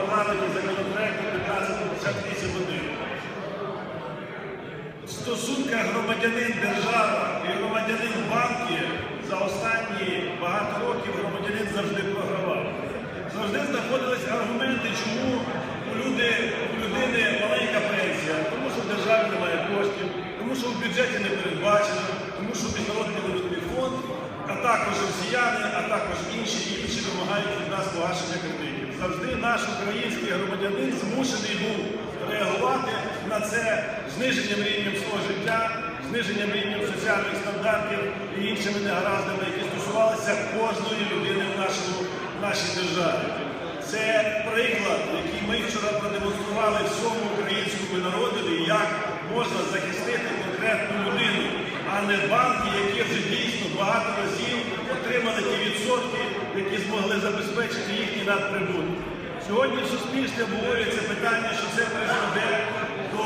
парламенті законопроекту 1558 В стосунках громадянин держава і громадянин банки за останні багато років громадянин завжди програвав. Завжди знаходились аргументи, чому у, люди, у людини маленька пенсія, тому що в державі немає коштів, тому що в бюджеті не передбачено, тому що міжнародний валютний фонд, а також росіяни, а також інші інші вимагають від нас погашення кредитів. Завжди наш український громадянин змушений був реагувати на це зниженням рівнем свого життя, зниженням рівнем соціальних стандартів і іншими негараздами, які стосувалися кожної людини в нашому в нашій державі. Це приклад, який ми вчора продемонстрували всьому українському народу, як можна захистити а не банки, які вже дійсно багато разів отримали ті відсотки, які змогли забезпечити їхній надприбуток. Сьогодні в суспільстві обговорюється питання, що це призведе до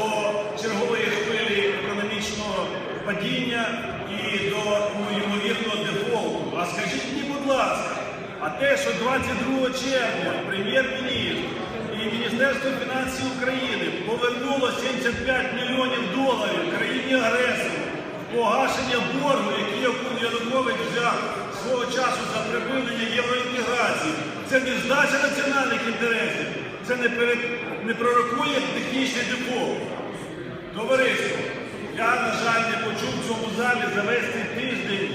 чергової хвилі економічного падіння і до ну, ймовірного дефолту. А скажіть мені, будь ласка, а те, що 22 червня прем'єр-міністр і Міністерство фінансів України повернуло 75 мільйонів доларів країні-агресору в погашення боргу, який Янукович взяв свого часу за припинення євроінтеграції, це не здача національних інтересів, це не, перед, не пророкує технічний дефолт. Товариство, я, на жаль, не почув в цьому залі за весь цей тиждень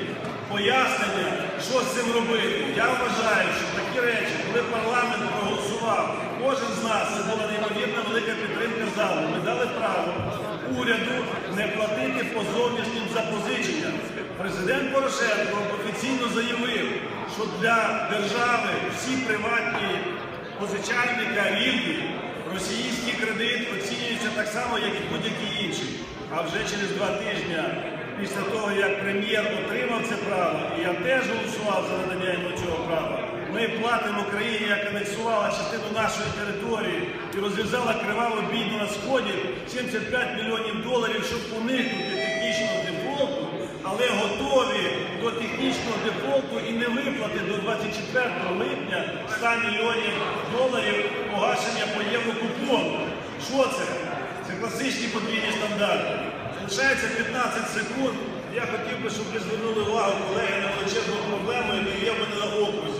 пояснення, що з цим робити. Я вважаю, що такі речі, коли парламент проголосував, кожен з нас, це була неймовірна велика підтримка залу. Ми дали право уряду не платити по зовнішнім запозиченням. Президент Порошенко офіційно заявив, що для держави всі приватні позичальника рівні. Російський кредит оцінюється так само, як і будь-який інший. А вже через два тижні, після того, як прем'єр отримав це право, і я теж голосував за надання йому цього права, ми платимо країні, яка анексувала частину нашої території і розв'язала криваву бійну на сході 75 мільйонів доларів, щоб уникнути технічного дефолту, але готові до технічного дефолту і не виплати до 24 липня 100 мільйонів доларів погашення по єврокупону. Що це? Це класичні подвійні стандарти. Залишається 15 секунд. Я хотів би, щоб ви звернули увагу, колеги, на величезну проблему, яка є в мене на окрузі.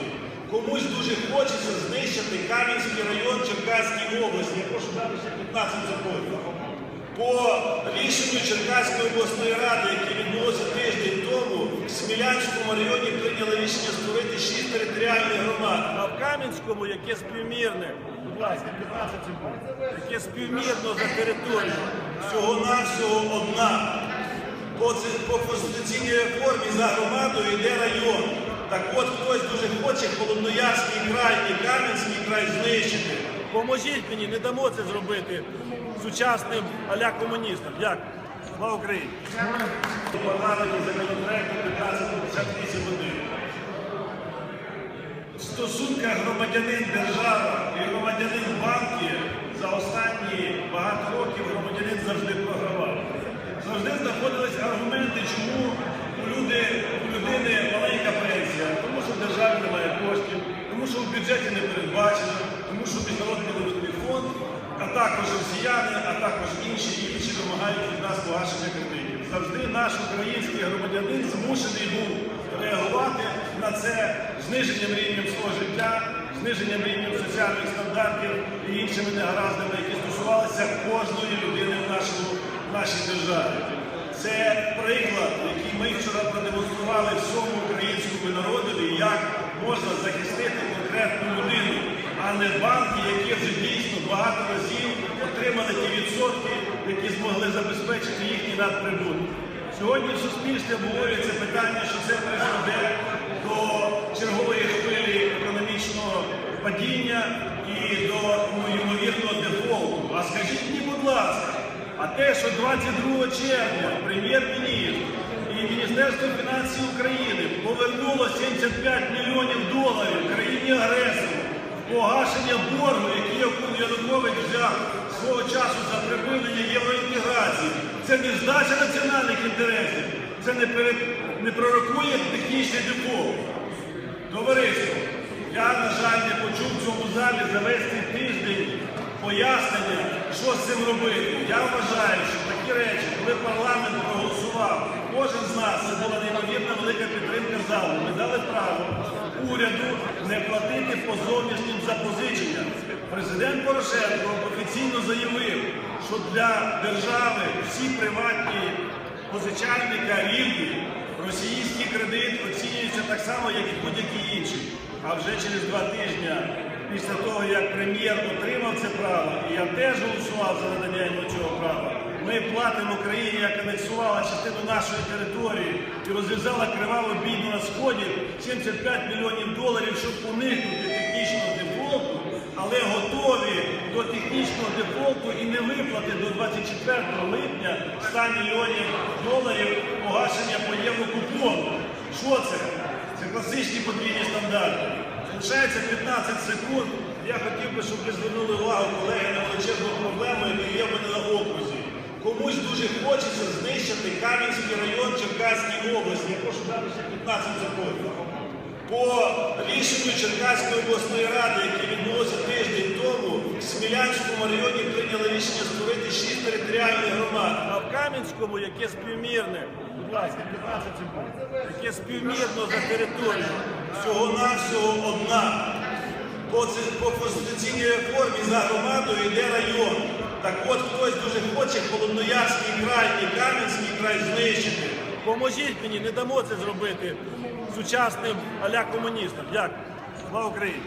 Комусь дуже хочеться знищити Кам'янський район Черкаської області. Я прошу дати ще 15 секунд. По рішенню Черкаської обласної ради, яке відбулося тиждень тому, в Смілянському районі прийняли рішення створити шість територіальних громад. А в Кам'янському, яке співмірне, будь ласка, 15 секунд, яке співмірно за територію, всього-навсього одна. По, по конституційній реформі за громадою йде район. Так от хтось дуже хоче Холодноярський край і Кам'янський край знищити. Поможіть мені, не дамо це зробити сучасним аля комуністам. Дякую. Слава Україні! Парламенті законопроекту 1558 В стосунках громадянин держава і громадянин банки за останні багато років громадянин завжди програвав. Завжди знаходились аргументи, чому у, люди, у людини маленька пенсія, тому що в державі немає коштів, тому що в бюджеті не передбачено, тому що міжнародний валютний фонд, а також росіяни, а також інші інші вимагають від нас погашення кредитів. Завжди наш український громадянин змушений був реагувати на це зниженням рівнем свого життя, зниженням рівнем соціальних стандартів і іншими негараздами, які стосувалися кожної людини в нашому в нашій державі. Це приклад, який ми вчора продемонстрували всьому українському народу, як можна захистити конкретну людину, а не банки, які вже дійсно багато разів отримали ті відсотки, які змогли забезпечити їхній надприбуток. Сьогодні в суспільстві обговорюється питання, що це призведе до чергової хвилі економічного падіння і до ну, ймовірного дефолту. А скажіть мені, будь ласка, а те, що 22 червня прем'єр-міністр і Міністерство фінансів України повернуло 75 мільйонів доларів країні-агресору в погашення боргу, який Янукович взяв свого часу за припинення євроінтеграції, це не здача національних інтересів, це не, перед, не пророкує технічний дефолт. Товариство, я, на жаль, не почув в цьому залі за весь цей тиждень пояснення, що з цим робити. Я вважаю, що такі речі, коли парламент проголосував, кожен з нас це була неймовірна велика підтримка залу. Ми дали право уряду не платити по зовнішнім запозиченням. Президент Порошенко офіційно заявив, що для держави всі приватні позичальника рівні. Російський кредит оцінюється так само, як і будь-який інший. А вже через два тижні, після того, як прем'єр отримав це право, і я теж голосував за надання йому цього права, ми платимо країні, яка анексувала частину нашої території і розв'язала криваву бійну на сході 75 мільйонів доларів, щоб уникнути технічного дефолту, але готові до технічного дефолту і не виплати до 24 липня 100 мільйонів доларів погашення по єврокупону. Що це? Це класичні подвійні стандарти. Залишається 15 секунд. Я хотів би, щоб ви звернули увагу, колеги, на величезну проблему, яка є в мене на окрузі. Комусь дуже хочеться знищити Кам'янський район Черкаської області. Я прошу дати ще 15 секунд. По рішенню Черкаської обласної ради, яке відбулося тиждень тому, в Смілянському районі прийняли рішення створити 6 територіальних громад. А в Кам'янському, яке співмірне, будь ласка, 15 секунд, яке співмірно за територію, всього-навсього одна. По, по конституційній реформі за громадою йде район. Так от хтось дуже хоче Холодноярський край і Кам'янський край знищити. Поможіть мені, не дамо це зробити сучасним аля комуністам. Дякую. Слава Україні!